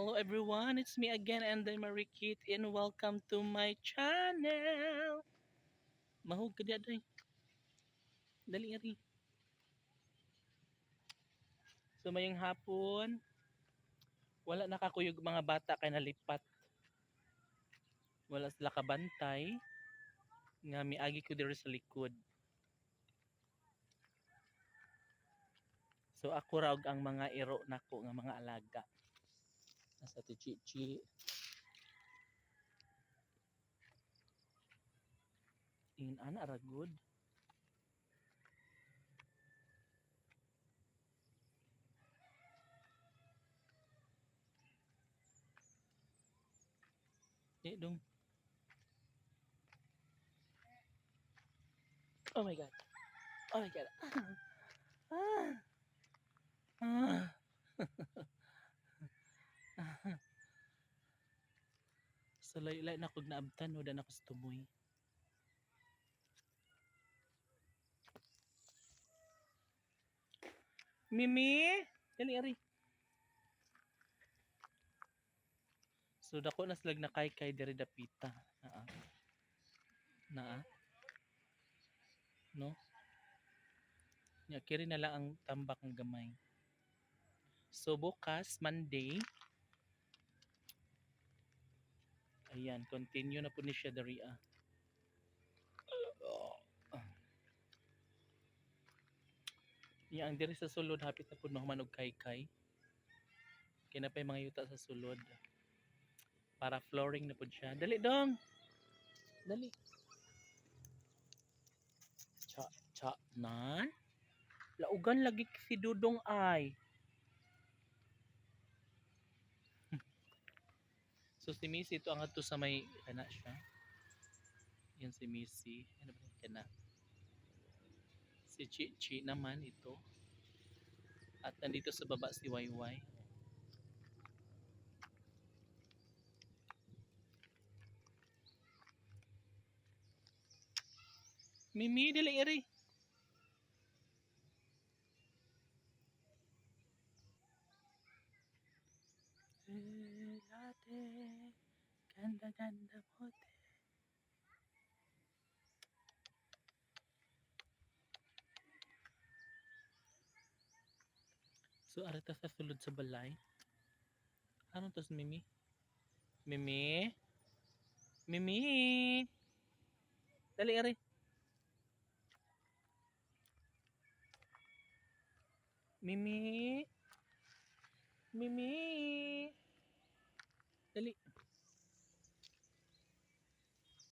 Hello everyone, it's me again and I'm Marikit and welcome to my channel. Mahog ka diya day. Dali ari. So mayong hapon, wala nakakuyog mga bata kay nalipat. Wala sila kabantay. Nga miagi ko diri sa likod. So ako raw ang mga iro nako nga mga alaga. Nasa ti Chichi. In ana ra good. Di dong. Oh my god. Oh my god. Ah. Ah. sa laylay na kog naabtan no na ako tumoy. Mimi, dali ari. So dako na slag na kay kay diri dapita. Naa. Naa. No? Nya kiri na lang ang tambak ng gamay. So bukas Monday Ayan, continue na po ni siya dari ah. Diri sa sulod hapit na po no manog kay kay. Kina pa yung mga yuta sa sulod. Para flooring na po siya. Dali dong. Dali. Cha cha nan. Laugan lagi si Dudong ay. So si Missy ito ang ato sa may kana siya. Yan si Missy. Ano ba kana? Si Chichi naman ito. At nandito sa baba si Wayway. Mimi, dali iri. Late, ganda ganda mote. So, arita sa sulod sa balay. Ano to si Mimi? Mimi? Mimi? Dali, ari. Mimi? Mimi? Dali.